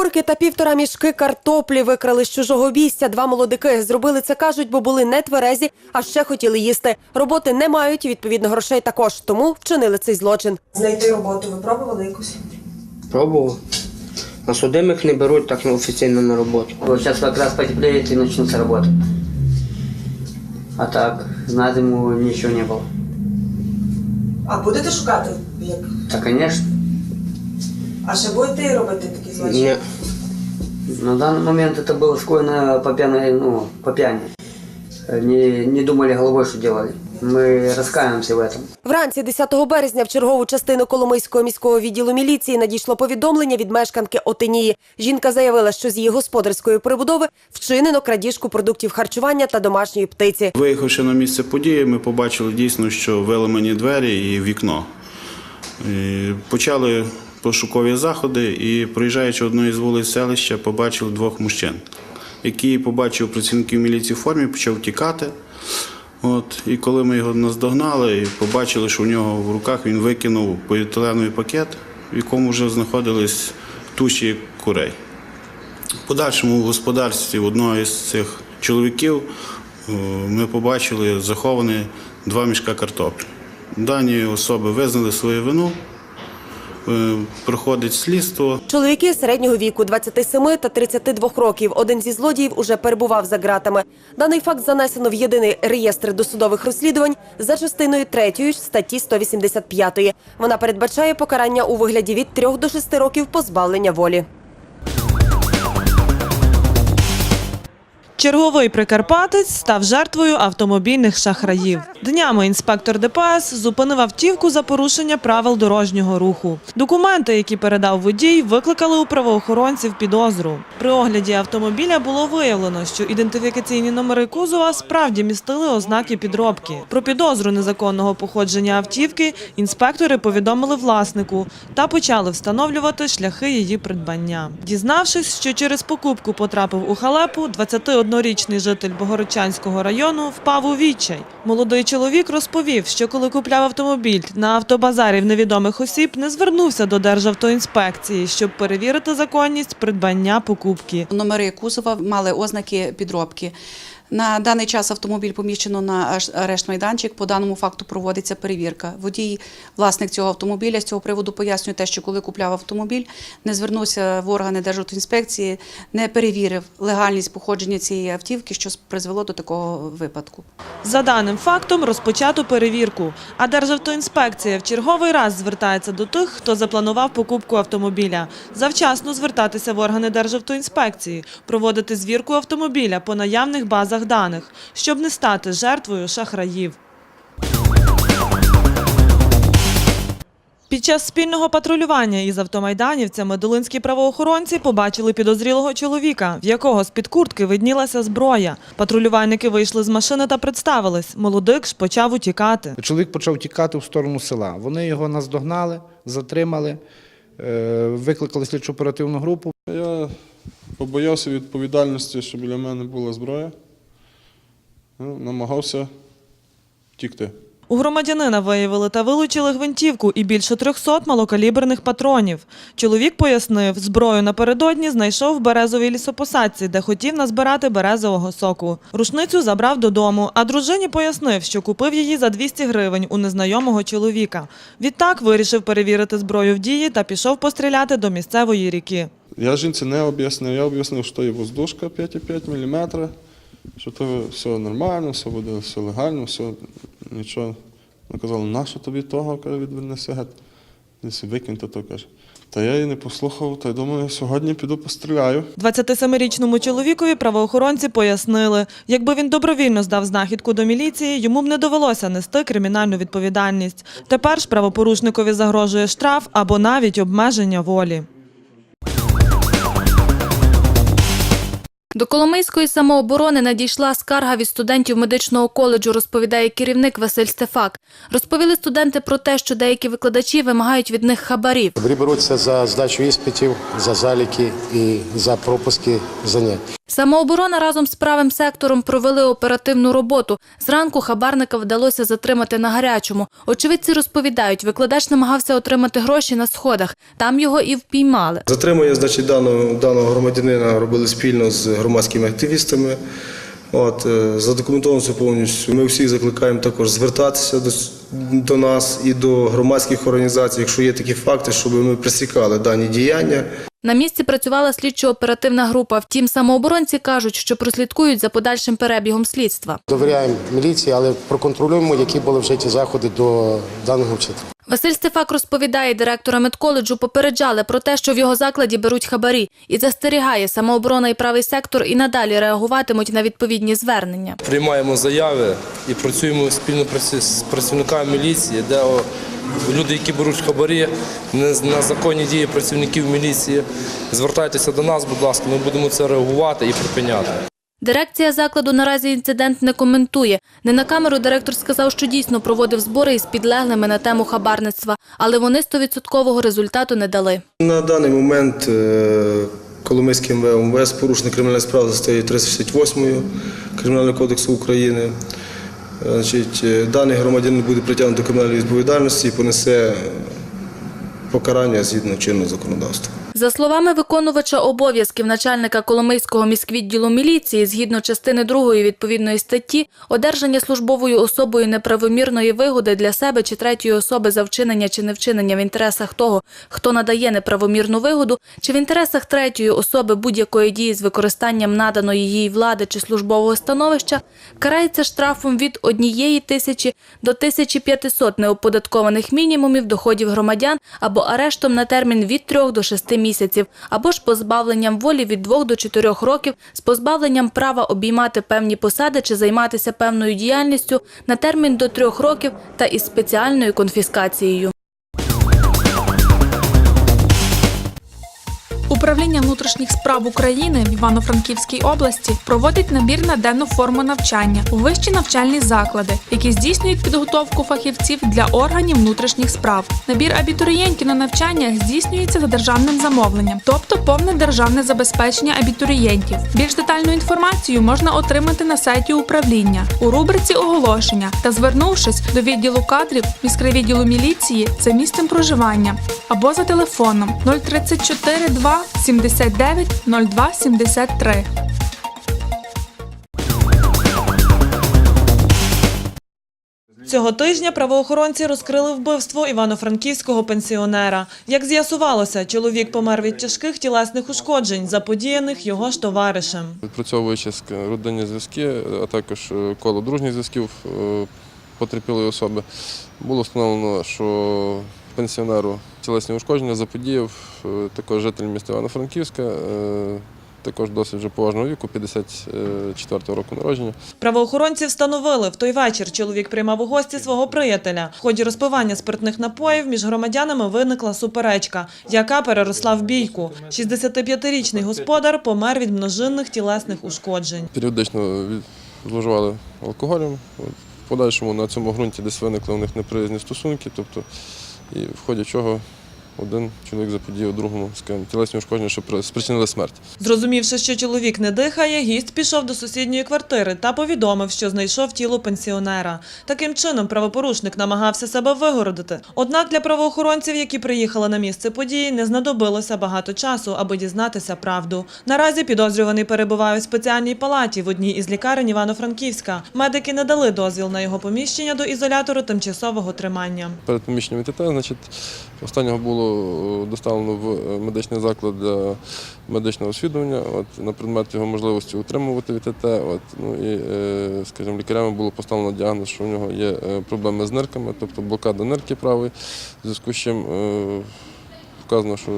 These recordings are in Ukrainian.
Курки та півтора мішки картоплі викрали з чужого обійстя. Два молодики зробили це кажуть, бо були не тверезі, а ще хотіли їсти. Роботи не мають, відповідно, грошей також. Тому вчинили цей злочин. Знайти роботу ви пробували якусь? Пробував. На судимих не беруть так офіційно на роботу. Вот сейчас как раз потеплеет и начнется работа. А так, на зиму ничего не было. А будете шукати? Як? Да, конечно. А ще будете робити такі злочини? Ні. На данный момент это было скоено по пьяной, ну, по пьяни. Не, не думали головой, что делали. Мы раскаиваемся в этом. Вранці 10 березня в чергову частину Коломийського міського відділу міліції надійшло повідомлення від мешканки Отинії. Жінка заявила, що з її господарської прибудови вчинено крадіжку продуктів харчування та домашньої птиці. Виїхавши на місце події, ми побачили дійсно, що виламані двері і вікно. І Почали пошукові заходи і, проїжджаючи одною з вулиць селища, побачили двох мужчин, які побачив працівників міліції в формі, почав тікати. От, і коли ми його наздогнали і побачили, що в нього в руках він викинув поліетиленовий пакет, в якому вже знаходились туші курей. В подальшому в господарстві одного із цих чоловіків е, ми побачили заховані два мішка картоплі. Дані особи визнали свою вину, проходить слідство. Чоловіки середнього віку 27 та 32 років. Один зі злодіїв уже перебував за ґратами. Даний факт занесено в єдиний реєстр досудових розслідувань за частиною 3 статті 185. Вона передбачає покарання у вигляді від 3 до 6 років позбавлення волі. Черговий прикарпатець став жертвою автомобільних шахраїв. Днями інспектор ДПС зупинив автівку за порушення правил дорожнього руху. Документи, які передав водій, викликали у правоохоронців підозру. При огляді автомобіля було виявлено, що ідентифікаційні номери кузова справді містили ознаки підробки. Про підозру незаконного походження автівки інспектори повідомили власнику та почали встановлювати шляхи її придбання. Дізнавшись, що через покупку потрапив у халепу, 21-річний житель Богородчанського району впав у відчай. Молодий чоловік розповів, що коли купляв автомобіль на автобазарі в невідомих осіб, не звернувся до Державтоінспекції, щоб перевірити законність придбання покупки. Номери кузова мали ознаки підробки. На даний час автомобіль поміщено на аш- арешт-майданчик. По даному факту проводиться перевірка. Водій, власник цього автомобіля, з цього приводу пояснює те, що коли купляв автомобіль, не звернувся в органи Державтоінспекції, не перевірив легальність походження цієї автівки, що призвело до такого випадку. За даним фактом розпочато перевірку, а Державтоінспекція в черговий раз звертається до тих, хто запланував покупку автомобіля. Завчасно звертатися в органи Державтоінспекції, проводити звірку автомобіля по наявних базах даних, щоб не стати жертвою шахраїв. Під час спільного патрулювання із автомайданівцями долинські правоохоронці побачили підозрілого чоловіка, в якого з-під куртки виднілася зброя. Патрулювальники вийшли з машини та представились. Молодик ж почав утікати. Чоловік почав тікати в сторону села. Вони його наздогнали, затримали, е, викликали слідчу оперативну групу. Я побоявся відповідальності, що біля мене була зброя. Ну, намагався втікти. У громадянина виявили та вилучили гвинтівку і більше 300 малокаліберних патронів. Чоловік пояснив, зброю напередодні знайшов в березовій лісопосадці, де хотів назбирати березового соку. Рушницю забрав додому, а дружині пояснив, що купив її за 200 гривень у незнайомого чоловіка. Відтак вирішив перевірити зброю в дії та пішов постріляти до місцевої ріки. Я жінці не об'яснив. Я об'яснив, що є воздушка 5,5 мм, що то все нормально, все буде все легально, все нічого. Вона казала, нащо тобі того, каже, відвернися геть. Десь викиньте то каже. Та я її не послухав, та й думаю, сьогодні піду постріляю. 27-річному чоловікові правоохоронці пояснили, якби він добровільно здав знахідку до міліції, йому б не довелося нести кримінальну відповідальність. Тепер ж правопорушникові загрожує штраф або навіть обмеження волі. До Коломийської самооборони надійшла скарга від студентів медичного коледжу, розповідає керівник Василь Стефак. Розповіли студенти про те, що деякі викладачі вимагають від них хабарів. Хабарі беруться за здачу іспитів, за заліки і за пропуски занять. Самооборона разом з правим сектором провели оперативну роботу. Зранку хабарника вдалося затримати на гарячому. Очевидці розповідають, викладач намагався отримати гроші на сходах. Там його і впіймали. Затримання значить, даного, даного громадянина робили спільно з громадськими активістами. От, е, задокументовано це повністю. Ми всіх закликаємо також звертатися до, до нас і до громадських організацій, якщо є такі факти, щоб ми пресікали дані діяння. На місці працювала слідчо-оперативна група. Втім, самооборонці кажуть, що прослідкують за подальшим перебігом слідства. Довіряємо міліції, але проконтролюємо, які були вжиті заходи до даного вчителя. Василь Стефак розповідає, директора медколеджу попереджали про те, що в його закладі беруть хабарі, і застерігає, самооборона і правий сектор і надалі реагуватимуть на відповідні звернення. приймаємо заяви і працюємо спільно праці- з працівниками міліції, де люди, які беруть хабарі, на законні дії працівників міліції. Звертайтеся до нас, будь ласка, ми будемо це реагувати і припиняти. Дирекція закладу наразі інцидент не коментує. Не на камеру директор сказав, що дійсно проводив збори із підлеглими на тему хабарництва, але вони стовідсоткового результату не дали. На даний момент е, Коломийським МВС порушена кримінальна справа за статтею 368 Кримінального кодексу України. Е, Значить, е, даний громадянин буде притягнутий до кримінальної відповідальності і понесе покарання згідно чинного законодавства. За словами виконувача обов'язків начальника Коломийського міськвідділу міліції, згідно частини 2 відповідної статті, одержання службовою особою неправомірної вигоди для себе чи третьої особи за вчинення чи невчинення в інтересах того, хто надає неправомірну вигоду, чи в інтересах третьої особи будь-якої дії з використанням наданої їй влади чи службового становища, карається штрафом від 1 тисячі до 1500 неоподаткованих мінімумів доходів громадян або арештом на термін від 3 до 6 місяців, або ж позбавленням волі від 2 до 4 років з позбавленням права обіймати певні посади чи займатися певною діяльністю на термін до 3 років та із спеціальною конфіскацією. Управління внутрішніх справ України в Івано-Франківській області проводить набір на денну форму навчання у вищі навчальні заклади, які здійснюють підготовку фахівців для органів внутрішніх справ. Набір абітурієнтів на навчання здійснюється за державним замовленням, тобто повне державне забезпечення абітурієнтів. Більш детальну інформацію можна отримати на сайті управління у рубриці оголошення та звернувшись до відділу кадрів міськрайвідділу міліції за місцем проживання або за телефоном 034 2 79 02 73. Цього тижня правоохоронці розкрили вбивство івано-франківського пенсіонера. Як з'ясувалося, чоловік помер від тяжких тілесних ушкоджень, заподіяних його ж товаришем. Відпрацьовуючи з родинні зв'язки, а також е, коло дружніх зв'язків е, потерпілої особи, було встановлено, що пенсіонеру тілесні ушкодження заподіяв е, також житель міста Івано-Франківська, е, також досить вже поважного віку, 54-го року народження. Правоохоронці встановили, в той вечір чоловік приймав у гості свого приятеля. В ході розпивання спиртних напоїв між громадянами виникла суперечка, яка переросла в бійку. 65-річний господар помер від множинних тілесних ушкоджень. Періодично зловживали алкоголем. В подальшому на цьому ґрунті десь виникли у них неприязні стосунки, тобто, і в ході чого один чоловік заподіяв другому скажімо, тілесні ушкодження, що при- спричинили смерть. Зрозумівши, що чоловік не дихає, гість пішов до сусідньої квартири та повідомив, що знайшов тіло пенсіонера. Таким чином, правопорушник намагався себе вигородити. Однак для правоохоронців, які приїхали на місце події, не знадобилося багато часу, аби дізнатися правду. Наразі підозрюваний перебуває у спеціальній палаті в одній із лікарень Івано-Франківська. Медики не дали дозвіл на його поміщення до ізолятору тимчасового тримання. Перед поміщенням ТТ, значить, останнього було е, доставлено в е, медичний заклад для медичного освідування, от, на предмет його можливості утримувати від ТТ. От, ну, і, е, скажімо, лікарями було поставлено діагноз, що в нього є проблеми з нирками, тобто блокада нирки правої, в зв'язку з чим вказано, що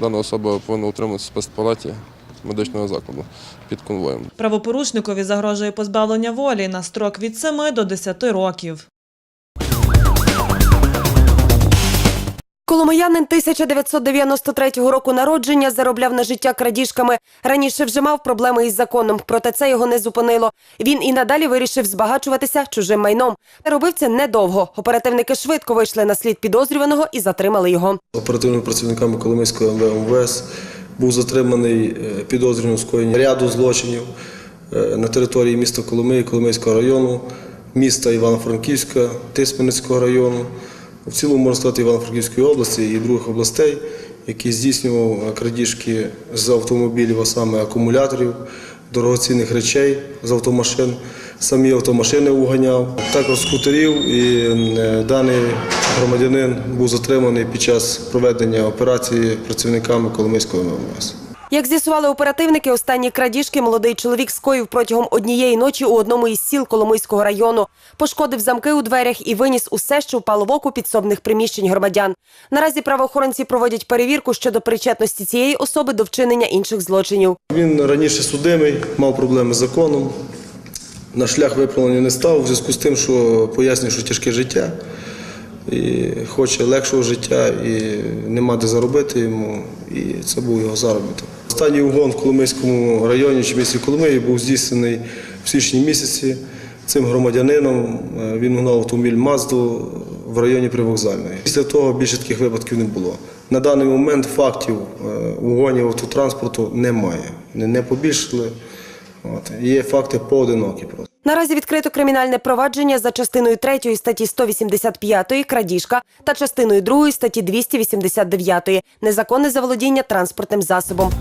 дана особа повинна утримуватися в спецпалаті медичного закладу під конвоєм. Правопорушникові загрожує позбавлення волі на строк від 7 до 10 років. Коломиянин 1993 року народження заробляв на життя крадіжками. Раніше вже мав проблеми із законом, проте це його не зупинило. Він і надалі вирішив збагачуватися чужим майном. Робив це недовго. Оперативники швидко вийшли на слід підозрюваного і затримали його. Оперативними працівниками Коломийського МВ МВС був затриманий е, підозрюваний у скоєнні ряду злочинів е, на території міста Коломиї, Коломийського району, міста Івано-Франківська, Тисменницького району, в цілому можна сказати Івано-Франківської області і других областей, який здійснював е, крадіжки з автомобілів, а саме акумуляторів, дорогоцінних речей з автомашин, самі автомашини уганяв, також скутерів. І е, даний громадянин був затриманий під час проведення операції працівниками Коломийського МВС. Як з'ясували оперативники, останні крадіжки молодий чоловік скоїв протягом однієї ночі у одному із сіл Коломийського району. Пошкодив замки у дверях і виніс усе, що впало в оку підсобних приміщень громадян. Наразі правоохоронці проводять перевірку щодо причетності цієї особи до вчинення інших злочинів. Він раніше судимий, мав проблеми з законом. На шлях виправлення не став у зв'язку з тим, що пояснює, що тяжке життя і хоче легшого життя, і нема де заробити йому, і це був його заробіток. Останній угон в Коломийському районі чи місті Коломиї був здійснений в січні місяці цим громадянином. Е, Він угнав автомобіль Мазду в районі Привокзальної. Після того більше таких випадків не було. На даний момент фактів е, угонів автотранспорту немає. Не, не побільшили. От. Є факти поодинокі просто. Наразі відкрито кримінальне провадження за частиною 3 статті 185 крадіжка та частиною 2 статті 289 незаконне заволодіння транспортним засобом.